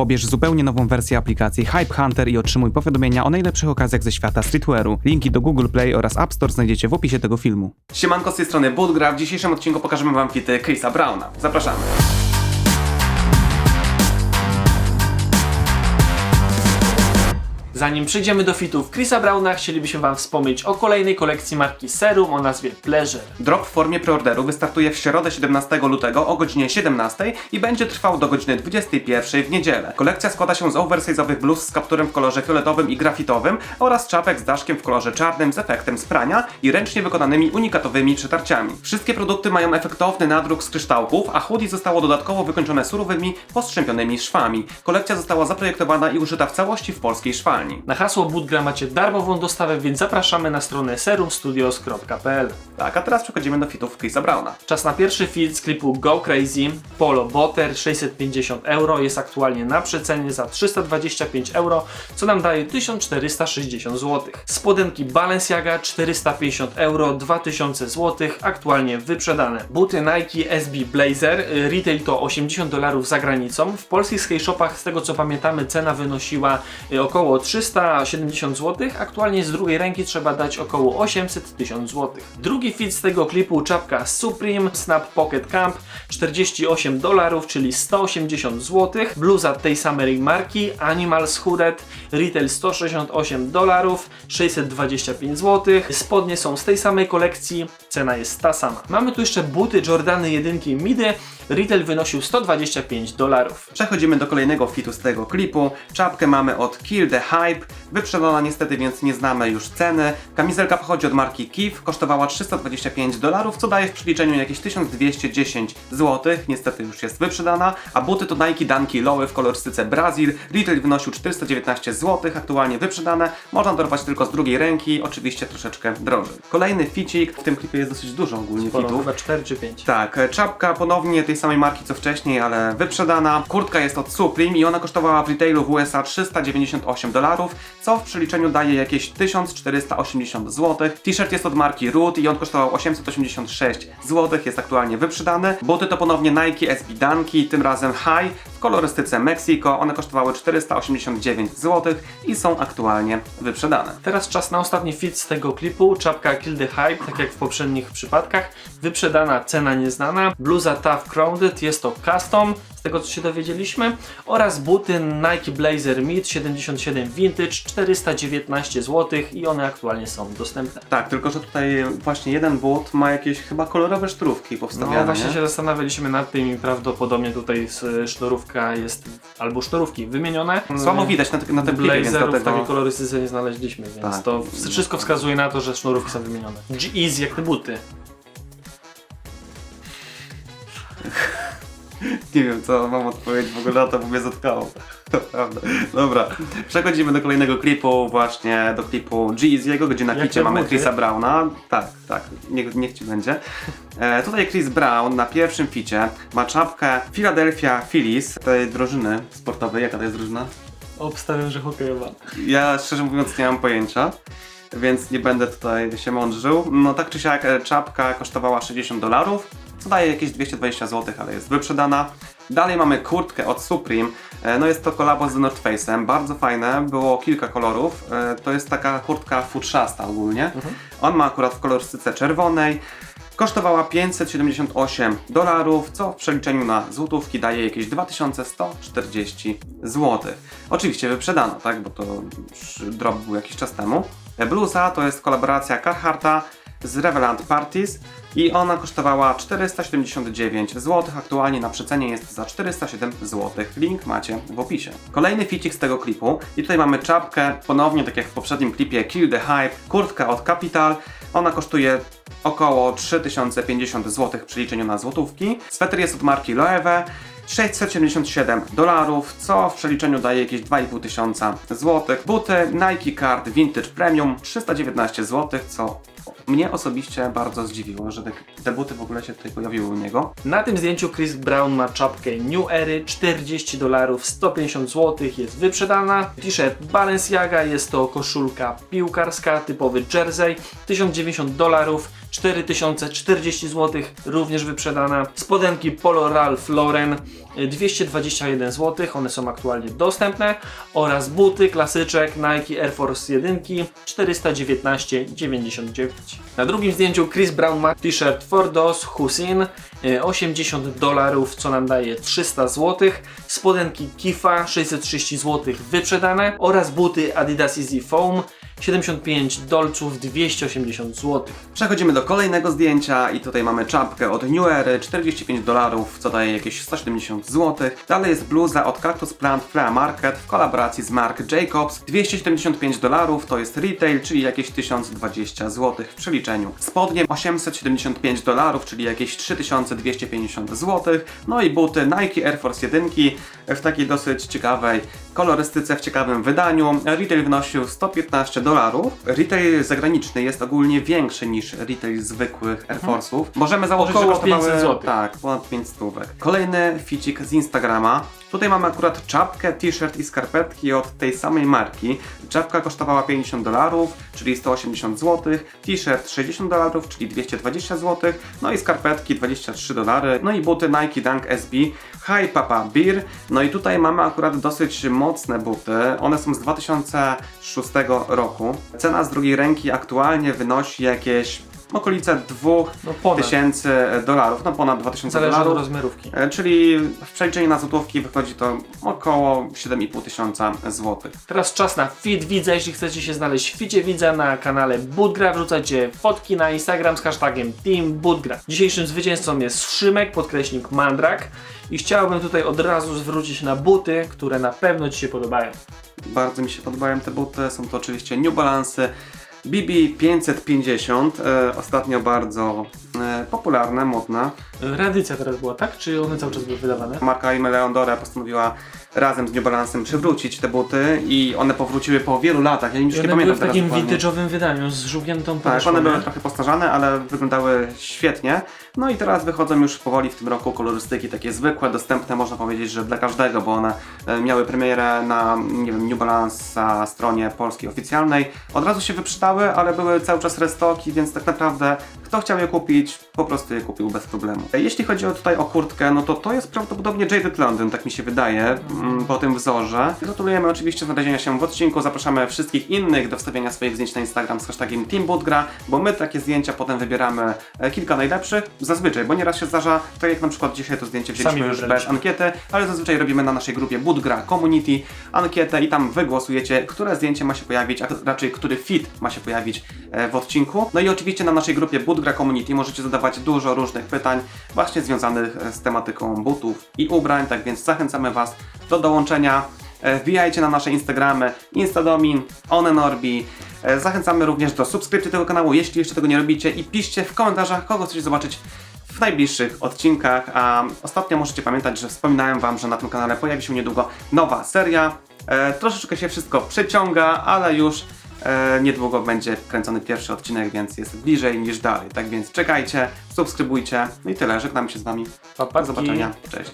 Pobierz zupełnie nową wersję aplikacji Hype Hunter i otrzymuj powiadomienia o najlepszych okazjach ze świata streetwearu. Linki do Google Play oraz App Store znajdziecie w opisie tego filmu. Siemanko z tej strony Bootgra. W dzisiejszym odcinku pokażemy wam fity Chrisa Browna. Zapraszamy. Zanim przejdziemy do fitów Chrisa Browna, chcielibyśmy Wam wspomnieć o kolejnej kolekcji marki Serum o nazwie Pleasure. Drop w formie preorderu wystartuje w środę 17 lutego o godzinie 17 i będzie trwał do godziny 21 w niedzielę. Kolekcja składa się z oversize'owych bluz z kapturem w kolorze fioletowym i grafitowym oraz czapek z daszkiem w kolorze czarnym z efektem sprania i ręcznie wykonanymi unikatowymi przetarciami. Wszystkie produkty mają efektowny nadruk z kryształków, a hoodie zostało dodatkowo wykończone surowymi, postrzępionymi szwami. Kolekcja została zaprojektowana i użyta w całości w polskiej szwalni. Na hasło Budgra macie darmową dostawę, więc zapraszamy na stronę serumstudios.pl. Tak, a teraz przechodzimy do fitów Chrisa Browna. Czas na pierwszy fit z klipu Go Crazy. Polo Botter 650 euro jest aktualnie na przecenie za 325 euro, co nam daje 1460 zł. Spodenki Balenciaga 450 euro, 2000 zł, aktualnie wyprzedane. Buty Nike SB Blazer, y, retail to 80 dolarów za granicą. W polskich skate shopach, z tego co pamiętamy, cena wynosiła y, około 370 zł. Aktualnie z drugiej ręki trzeba dać około 800 tysiąc zł. Drugi fit z tego klipu czapka Supreme Snap Pocket Camp 48 dolarów, czyli 180 zł. Bluza tej samej marki Animals Hooded retail 168 dolarów, 625 zł. Spodnie są z tej samej kolekcji, cena jest ta sama. Mamy tu jeszcze buty Jordany 1 Midy, retail wynosił 125 dolarów. Przechodzimy do kolejnego fitu z tego klipu. Czapkę mamy od Kill the Wyprzedana niestety, więc nie znamy już ceny. Kamizelka pochodzi od marki Kif, kosztowała 325 dolarów, co daje w przeliczeniu jakieś 1210 zł. Niestety już jest wyprzedana. A buty to Nike Dunky Lowy w kolorystyce Brazil. Retail wynosił 419 zł, aktualnie wyprzedane. Można dorwać tylko z drugiej ręki, oczywiście troszeczkę drożej. Kolejny ficik, w tym klipie jest dosyć dużo ogólnie Sporo, fitów. chyba 4 czy 5. Tak, czapka ponownie tej samej marki co wcześniej, ale wyprzedana. Kurtka jest od Supreme i ona kosztowała w retailu w USA 398 dolarów, co w przeliczeniu daje jakieś 1480 zł. T-shirt jest od marki Root i on kosztował 886 zł, jest aktualnie wyprzedany. Buty to ponownie Nike SB Dunky, tym razem High w kolorystyce Mexico. One kosztowały 489 zł i są aktualnie wyprzedane. Teraz czas na ostatni fit z tego klipu. Czapka Kill the Hype, tak jak w poprzednich przypadkach. Wyprzedana, cena nieznana. Bluza Tough Crowded, jest to custom, z tego co się dowiedzieliśmy. Oraz buty Nike Blazer Mid 77 Vintage, 419 zł i one aktualnie są dostępne. Tak, tylko że tutaj właśnie jeden but ma jakieś chyba kolorowe sztrówki powstawiane. No właśnie nie? się zastanawialiśmy nad tym i prawdopodobnie tutaj sznurówka jest, albo sznurówki wymienione. Słabo widać na, te- na tym klipie, więc dlatego... takiej kolorystyce nie znaleźliśmy, więc Tak. to wszystko wskazuje na to, że sznurówki są wymienione. G-Easy jak te buty. Nie wiem, co mam odpowiedzieć w ogóle na to, bo mnie zatkało. Naprawdę. Dobra, przechodzimy do kolejnego klipu, właśnie do klipu Jeezy'ego, gdzie na Jak kicie te mamy? Chrisa Browna. Tak, tak, niech, niech ci będzie. E, tutaj Chris Brown na pierwszym ficie ma czapkę Philadelphia Phillies, tej drużyny sportowej. Jaka to jest drużyna? Obstawiam, że hokejowa. Ja szczerze mówiąc nie mam pojęcia, więc nie będę tutaj się mądrzył. No tak czy siak e, czapka kosztowała 60 dolarów, co daje jakieś 220 zł, ale jest wyprzedana. Dalej mamy kurtkę od Supreme, E, no jest to kolabo z North Face'em, bardzo fajne, było kilka kolorów. E, To jest taka kurtka futrzasta ogólnie. On ma akurat w kolorystyce czerwonej. Kosztowała 578 dolarów, co w przeliczeniu na złotówki daje jakieś 2140 zł. Oczywiście wyprzedano, tak, bo to już drop był jakiś czas temu. E, Bluza to jest kolaboracja Carhartta z Revelant Parties i ona kosztowała 479 zł, aktualnie na przecenie jest za 407 zł. Link macie w opisie. Kolejny ficik z tego klipu i tutaj mamy czapkę, ponownie tak jak w poprzednim klipie Kill the Hype, kurtka od Capital, ona kosztuje około 3050 zł w przeliczeniu na złotówki. Sweter jest od marki Loewe, 677 dolarów, co w przeliczeniu daje jakieś 2,5 tysiąca złotych. Buty Nike Card Vintage Premium 319 zł, co mnie osobiście bardzo zdziwiło, że te, te buty w ogóle się tutaj pojawiły u niego. Na tym zdjęciu Chris Brown ma czapkę New Ery 40 dolarów 150 zł jest wyprzedana. T-shirt Balenciaga jest to koszulka piłkarska typowy jersey 1090 dolarów 4040 zł również wyprzedana. Spodenki Polo Ralph Lauren y, 221 zł, one są aktualnie dostępne oraz buty klasyczek Nike Air Force 1 419,99. Na drugim zdjęciu Chris Brown ma t-shirt Fordos Husin y, 80 dolarów, co nam daje 300 zł. Spodenki Kifa 630 zł wyprzedane. Oraz buty Adidas Easy Foam 75 dolców 280 zł. Przechodzimy do kolejnego zdjęcia i tutaj mamy czapkę od New Ery, 45 dolarów, co daje jakieś 170 zł. Dalej jest bluza od Cactus Plant Flea Market w kolaboracji z Mark Jacobs, 275 dolarów, to jest retail, czyli jakieś 1020 zł w przeliczeniu. Spodnie 875 dolarów, czyli jakieś 3250 zł. No i buty Nike Air Force 1 w takiej dosyć ciekawej kolorystyce, w ciekawym wydaniu. Retail wynosił 115 dolarów. Retail zagraniczny jest ogólnie większy niż retail zwykłych Air Force'ów. Możemy założyć, Około że kosztowały 500 złotych. tak, ponad 5 stówek. Kolejny ficik z Instagrama. Tutaj mamy akurat czapkę, t-shirt i skarpetki od tej samej marki. Czapka kosztowała 50 dolarów, czyli 180 zł. T-shirt 60 dolarów, czyli 220 zł. No i skarpetki 23 dolary. No i buty Nike Dunk SB Hi Papa Beer. No i tutaj mamy akurat dosyć mocne buty. One są z 2006 roku. Cena z drugiej ręki aktualnie wynosi jakieś okolice 2000 No dolarów, no ponad 2000 Zależy od dolarów. rozmiarówki. E, Czyli w przeliczeniu na złotówki wychodzi to około 7,5 tysiąca złotych. Teraz czas na Fit Widza. Jeśli chcecie się znaleźć w Ficie Widza na kanale Budgra, wrzucajcie fotki na Instagram z hashtagiem Team Budgra. Dzisiejszym zwycięzcą jest Szymek, podkreśnik Mandrak. I chciałbym tutaj od razu zwrócić na buty, które na pewno Ci się podobają. Bardzo mi się podobają te buty, są to oczywiście New Balance 550, e, ostatnio bardzo e, popularne, modne. Reedycja teraz była, tak? Czy one cały czas były wydawane? Marka Ime Leondore postanowiła razem z New Balance'em przywrócić te buty i one powróciły po wielu latach, ja już nie pamiętam w teraz takim dokładnie. vintage'owym wydaniu z żółkniętą Tak, one były nie? trochę postarzane, ale wyglądały świetnie. No i teraz wychodzą już powoli w tym roku kolorystyki takie zwykłe, dostępne można powiedzieć, że dla każdego, bo one e, miały premierę na, nie wiem, New Balance stronie polskiej oficjalnej. Od razu się wyprzedały, ale były cały czas restoki, więc tak naprawdę kto chciał je kupić, po prostu je kupił bez problemu. E, Jeśli chodzi o tutaj o kurtkę, no to to jest prawdopodobnie Jaded London, tak mi się wydaje, mm, po tym wzorze. Gratulujemy oczywiście znalezienia się w odcinku, zapraszamy wszystkich innych do wstawiania swoich zdjęć na Instagram z hashtagiem TeamBootgra, bo my takie zdjęcia potem wybieramy e, kilka najlepszych, zazwyczaj, bo nieraz się zdarza, tak jak na przykład dzisiaj to zdjęcie wzięliśmy już bez ankiety, ale zazwyczaj robimy na naszej grupie Bootgra Community ankietę i tam wy głosujecie, które zdjęcie ma się pojawić, a raczej który fit ma się pojawić e, w odcinku. No i oczywiście na naszej grupie Bootgra Community możecie zadawać dużo różnych pytań właśnie związanych e, z tematyką butów i ubrań, tak więc zachęcamy was do dołączenia. E, Wbijajcie na nasze Instagramy Instadomin, Onenorbi. E, Zachęcamy również do subskrypcji tego kanału, jeśli jeszcze tego nie robicie i piszcie w komentarzach, kogo chcecie zobaczyć w najbliższych odcinkach. A ostatnio możecie pamiętać, że wspominałem Wam, że na tym kanale pojawi się niedługo nowa seria. Troszeczkę się wszystko przeciąga, ale już e, niedługo będzie kręcony pierwszy odcinek, więc jest bliżej niż dalej. Tak więc czekajcie, subskrybujcie. No i tyle, żegnam się z Wami. Papatki. Do zobaczenia. Cześć.